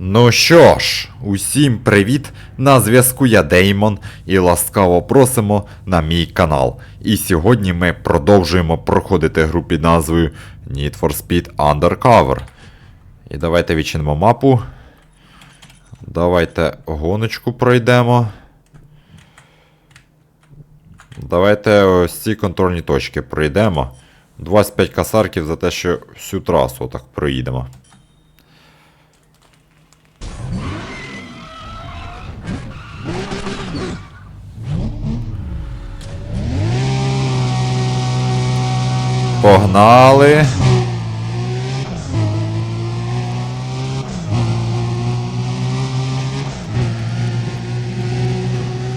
Ну що ж, усім привіт! На зв'язку я Деймон і ласкаво просимо на мій канал. І сьогодні ми продовжуємо проходити гру під назвою Need for Speed Undercover. І давайте відчинимо мапу. Давайте гоночку пройдемо. Давайте ось ці контрольні точки пройдемо. 25 касарків за те, що всю трасу так проїдемо. Погнали.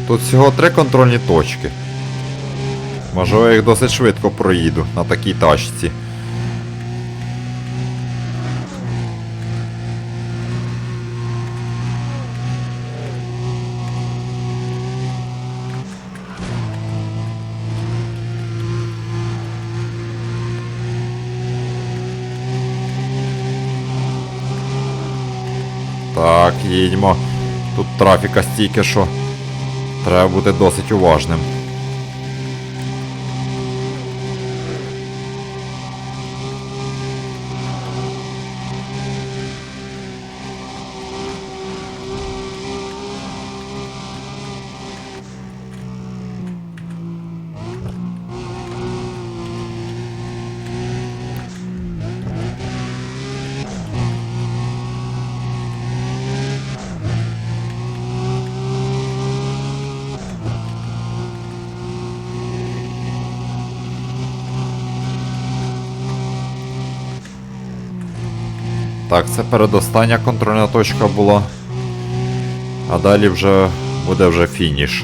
Тут всього три контрольні точки. Можливо, я їх досить швидко проїду на такій тачці. Так, їдьмо. Тут трафіка стільки, що треба бути досить уважним. Так, це передостання контрольна точка була. А далі вже буде вже фініш.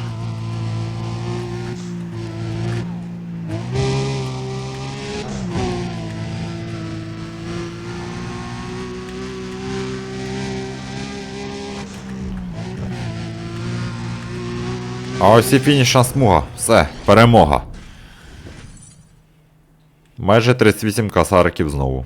А ось і фінішна смуга. Все, перемога. Майже 38 касариків знову.